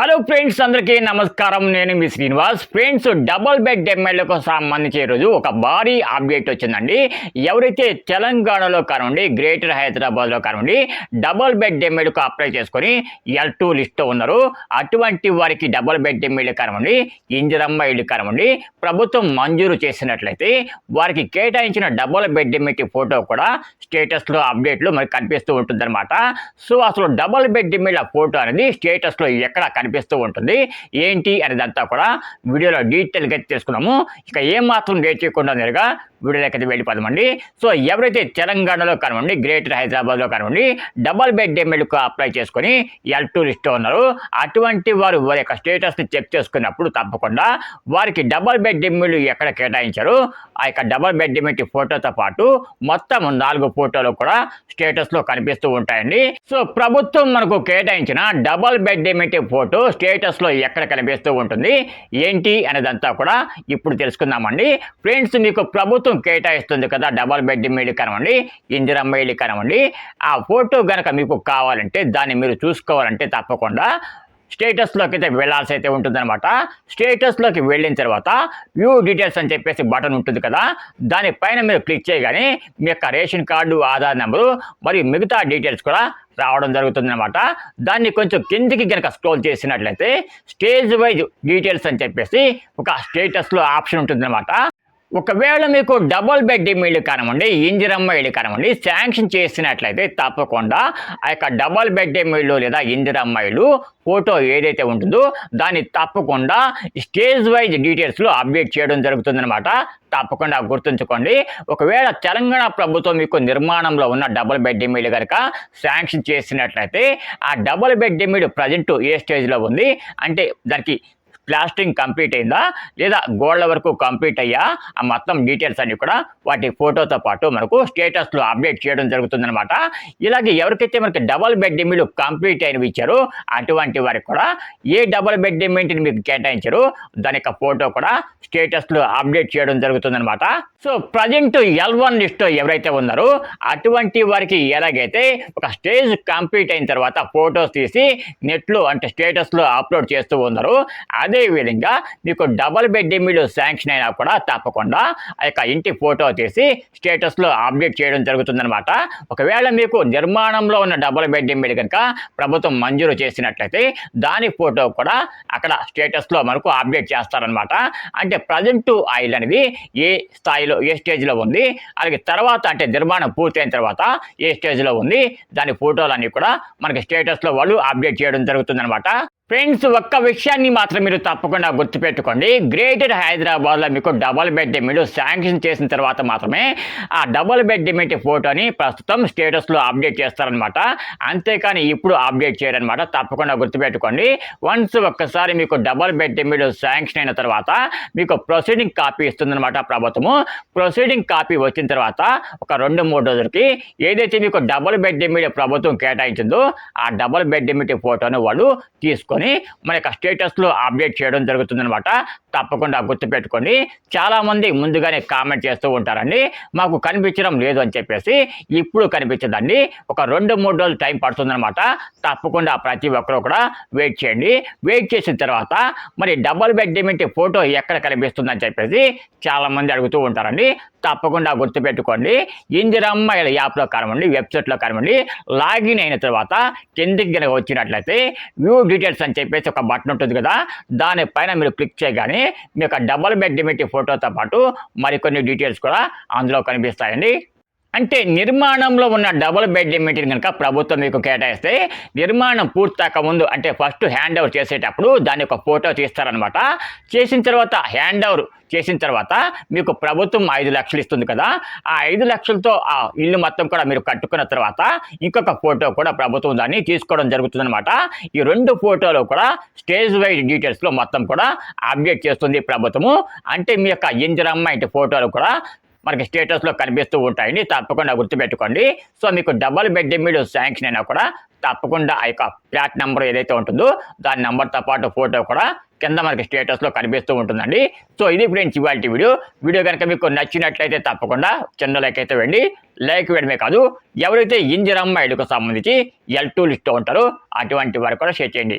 Hello friends అందరికీ నమస్కారం. నేను మీ శ్రీనివాస్. ఫ్రెండ్స్ డబుల్ బెడ్ ఎమ్మెల్యేకు సంబంధించి ఈరోజు ఒక భారీ అప్డేట్ వచ్చిందండి. ఎవరైతే తెలంగాణలో కానివ్వండి గ్రేటర్ హైదరాబాద్లో కానివ్వండి డబుల్ బెడ్ ఎమ్మెల్యేకు అప్లై చేసుకొని ఎల్ టూ లిస్ట్లో ఉన్నారు. అటువంటి వారికి డబుల్ బెడ్ ఎమ్మెల్యే కానివ్వండి ఇంజరమ్మ ఇల్లు కానివ్వండి ప్రభుత్వం మంజూరు చేసినట్లయితే వారికి కేటాయించిన డబుల్ బెడ్ ఎమ్మెల్యే ఫోటో కూడా స్టేటస్లో అప్డేట్లు మరి కనిపిస్తూ ఉంటుందన్నమాట. సో అసలు డబుల్ బెడ్ ఎమ్మెల్యే ఫోటో అనేది స్టేటస్లో ఎక్కడ కనిపిస్తూ ఉంటుంది. ఏంటి అనేదంతా కూడా వీడియోలో డీటెయిల్గా తెలుసుకున్నాము. ఇక ఏమాత్రం మాత్రం లేట్ చేయకుండా నేరుగా విడుదలకి అయితే వెళ్ళిపోదామండి సో ఎవరైతే తెలంగాణలో కానివ్వండి గ్రేటర్ హైదరాబాద్లో కానివ్వండి డబల్ బెడ్ ఎమ్మెల్యేకు అప్లై చేసుకొని ఎల్ టూ లిస్ట్లో ఉన్నారు. అటువంటి వారు వారి యొక్క స్టేటస్ని చెక్ చేసుకున్నప్పుడు తప్పకుండా వారికి డబల్ బెడ్ ఎమ్మెల్యే ఎక్కడ కేటాయించారు? ఆ యొక్క డబల్ బెడ్ ఎమ్మెల్యే ఫోటోతో పాటు మొత్తం నాలుగు ఫోటోలు కూడా స్టేటస్లో కనిపిస్తూ ఉంటాయండి. సో ప్రభుత్వం మనకు కేటాయించిన డబల్ బెడ్ ఎమ్మెల్యే ఫోటో స్టేటస్లో ఎక్కడ కనిపిస్తూ ఉంటుంది? ఏంటి? అనేదంతా కూడా ఇప్పుడు తెలుసుకుందామండి. ఫ్రెండ్స్ మీకు ప్రభుత్వం కేటాయిస్తుంది కదా డబల్ బెడ్ ఇల్లు కనవండి ఇందిరమ్మ ఇల్లు కనవండి ఆ ఫోటో కనుక మీకు కావాలంటే దాన్ని మీరు చూసుకోవాలంటే తప్పకుండా స్టేటస్లోకి అయితే వెళ్ళాల్సి అయితే ఉంటుందన్నమాట. స్టేటస్లోకి వెళ్ళిన తర్వాత వ్యూ డీటెయిల్స్ అని చెప్పేసి బటన్ ఉంటుంది కదా దానిపైన మీరు క్లిక్ చేయగానే మీ యొక్క రేషన్ కార్డు ఆధార్ నెంబరు మరియు మిగతా డీటెయిల్స్ కూడా రావడం జరుగుతుందన్నమాట. దాన్ని కొంచెం కిందికి కనుక స్క్రోల్ చేసినట్లయితే స్టేజ్ వైజ్ డీటెయిల్స్ అని చెప్పేసి ఒక స్టేటస్లో ఆప్షన్ ఉంటుందన్నమాట. ఒకవేళ మీకు డబుల్ బెడ్ ఇల్లు కానివ్వండి ఇందిరమ్మ ఇల్లు కానివ్వండి శాంక్షన్ చేసినట్లయితే తప్పకుండా ఆ యొక్క డబుల్ బెడ్రూమ్ ఇల్లు లేదా ఇందిరమ్మ ఇల్లు ఫోటో ఏదైతే ఉంటుందో దాన్ని తప్పకుండా స్టేజ్ వైజ్ డీటెయిల్స్లో అప్డేట్ చేయడం జరుగుతుందన్నమాట. తప్పకుండా గుర్తుంచుకోండి. ఒకవేళ తెలంగాణ ప్రభుత్వం మీకు నిర్మాణంలో ఉన్న డబుల్ బెడ్ ఇల్లు కనుక శాంక్షన్ చేసినట్లయితే ఆ డబుల్ బెడ్ ఇల్లు ప్రజెంట్ ఏ స్టేజ్లో ఉంది. అంటే దానికి ప్లాస్టింగ్ కంప్లీట్ అయిందా? లేదా గోడల వరకు కంప్లీట్ అయ్యా? ఆ మొత్తం డీటెయిల్స్ అన్ని కూడా వాటి ఫోటోతో పాటు మనకు స్టేటస్లో అప్డేట్ చేయడం జరుగుతుందన్నమాట. ఇలాగే ఎవరికైతే మనకి డబల్ బెడ్ ఇమ్మిలు కంప్లీట్ అయినవి ఇచ్చారో అటువంటి వారికి కూడా ఏ డబల్ బెడ్ ఇమ్మింటిని మీకు కేటాయించారు దాని యొక్క ఫోటో కూడా స్టేటస్లో అప్డేట్ చేయడం జరుగుతుందనమాట so present L one list ఎవరైతే ఉన్నారో అటువంటి వారికి ఎలాగైతే ఒక స్టేజ్ కంప్లీట్ అయిన తర్వాత ఫొటోస్ తీసి నెట్లో అంటే స్టేటస్లో అప్లోడ్ చేస్తూ ఉన్నారో అదే విధంగా మీకు డబల్ బెడ్ ఇమ్మిలు శాంక్షన్ అయినా కూడా తప్పకుండా ఆ యొక్క ఇంటి ఫోటో తీసి స్టేటస్లో అప్డేట్ చేయడం జరుగుతుందన్నమాట. ఒకవేళ మీకు నిర్మాణంలో ఉన్న డబల్ బెడ్ ఇమ్మిలు కనుక ప్రభుత్వం మంజూరు చేసినట్లయితే దాని ఫోటో కూడా అక్కడ స్టేటస్లో మనకు అప్డేట్ చేస్తారనమాట అంటే ప్రజెంట్ ఆయిల్ అనేది ఏ స్థాయిలో ఏ స్టేజ్లో ఉంది? అలాగే తర్వాత అంటే నిర్మాణం పూర్తయిన తర్వాత ఏ స్టేజ్లో ఉంది? దాని ఫోటోలన్నీ కూడా మనకి స్టేటస్లో వాళ్ళు అప్డేట్ చేయడం జరుగుతుందన్నమాట. ఫ్రెండ్స్ ఒక్క విషయాన్ని మాత్రం మీరు తప్పకుండా గుర్తుపెట్టుకోండి. గ్రేటర్ హైదరాబాద్లో మీకు డబల్ బెడ్ మీరు శాంక్షన్ చేసిన తర్వాత మాత్రమే ఆ డబల్ బెడ్ డిమిట్ ఫోటోని ప్రస్తుతం స్టేటస్లో అప్డేట్ చేస్తారనమాట అంతేకాని ఇప్పుడు అప్డేట్ చేయరనమాట తప్పకుండా గుర్తుపెట్టుకోండి. వన్స్ ఒక్కసారి మీకు డబల్ బెడ్ డిమిట్ శాంక్షన్ అయిన తర్వాత మీకు ప్రొసీడింగ్ కాపీ ఇస్తుందన్నమాట ప్రభుత్వము. ప్రొసీడింగ్ కాపీ వచ్చిన తర్వాత ఒక రెండు మూడు రోజులకి ఏదైతే మీకు డబల్ బెడ్ డిమిట్ ప్రభుత్వం కేటాయించిందో ఆ డబల్ బెడ్ డిమిట్ ఫోటోను వాళ్ళు తీసుకొని మన యొక్క స్టేటస్లో అప్డేట్ చేయడం జరుగుతుందనమాట తప్పకుండా గుర్తుపెట్టుకొని చాలామంది ముందుగానే కామెంట్ చేస్తూ ఉంటారండి. మాకు కనిపించడం లేదు అని చెప్పేసి ఇప్పుడు కనిపించదండి. ఒక రెండు మూడు రోజులు టైం పడుతుందనమాట తప్పకుండా ప్రతి ఒక్కరూ కూడా వెయిట్ చేయండి. వెయిట్ చేసిన తర్వాత మరి డబల్ బెడ్ డిమెంట్ ఫోటో ఎక్కడ కనిపిస్తుందని చెప్పేసి చాలామంది అడుగుతూ ఉంటారండి. తప్పకుండా గుర్తుపెట్టుకోండి. ఇందిరమ్మ యాప్లో కానివ్వండి వెబ్సైట్లో కానివ్వండి లాగిన్ అయిన తర్వాత కిందికి కనుక వచ్చినట్లయితే వ్యూ డీటెయిల్స్ అని చెప్పేసి ఒక బటన్ ఉంటుంది కదా దానిపైన మీరు క్లిక్ చేయగానే మీ యొక్క డబల్ బెడ్ డిమిటీ ఫోటోతో పాటు మరికొన్ని డీటెయిల్స్ కూడా అందులో కనిపిస్తాయండి. అంటే నిర్మాణంలో ఉన్న డబుల్ బెడ్ లిమిట్ని కనుక ప్రభుత్వం మీకు కేటాయిస్తే నిర్మాణం పూర్తక ముందు అంటే ఫస్ట్ హ్యాండ్ ఓవర్ చేసేటప్పుడు దాని యొక్క ఫోటో తీస్తారనమాట చేసిన తర్వాత హ్యాండ్ ఓవర్ చేసిన తర్వాత మీకు ప్రభుత్వం ఐదు లక్షలు ఇస్తుంది కదా. ఆ ఐదు లక్షలతో ఆ ఇల్లు మొత్తం కూడా మీరు కట్టుకున్న తర్వాత ఇంకొక ఫోటో కూడా ప్రభుత్వం దాన్ని తీసుకోవడం జరుగుతుందనమాట ఈ రెండు ఫోటోలు కూడా స్టేజ్ వైజ్ డీటెయిల్స్లో మొత్తం కూడా అప్డేట్ చేస్తుంది ప్రభుత్వము. అంటే మీ యొక్క ఇంజరమ్మ ఇంటి ఫోటోలు కూడా మనకి స్టేటస్లో కనిపిస్తూ ఉంటాయండి తప్పకుండా గుర్తుపెట్టుకోండి. సో మీకు డబల్ బెడ్ మీరు శాంక్షన్ అయినా కూడా తప్పకుండా ఆ యొక్క ఫ్లాట్ నెంబర్ ఏదైతే ఉంటుందో దాని నెంబర్తో పాటు ఫోటో కూడా కింద మనకి స్టేటస్లో కనిపిస్తూ ఉంటుందండి. సో ఇది ఫ్రెండ్స్ ఇవాళ వీడియో. వీడియో కనుక మీకు నచ్చినట్లయితే తప్పకుండా చిన్న లైక్ అయితే వెండి లైక్ వేయడమే కాదు ఎవరైతే ఇంజరమ్మ ఇళ్ళకు సంబంధించి ఎల్ టూ లిస్ట్ ఉంటారో అటువంటి వారు కూడా షేర్ చేయండి.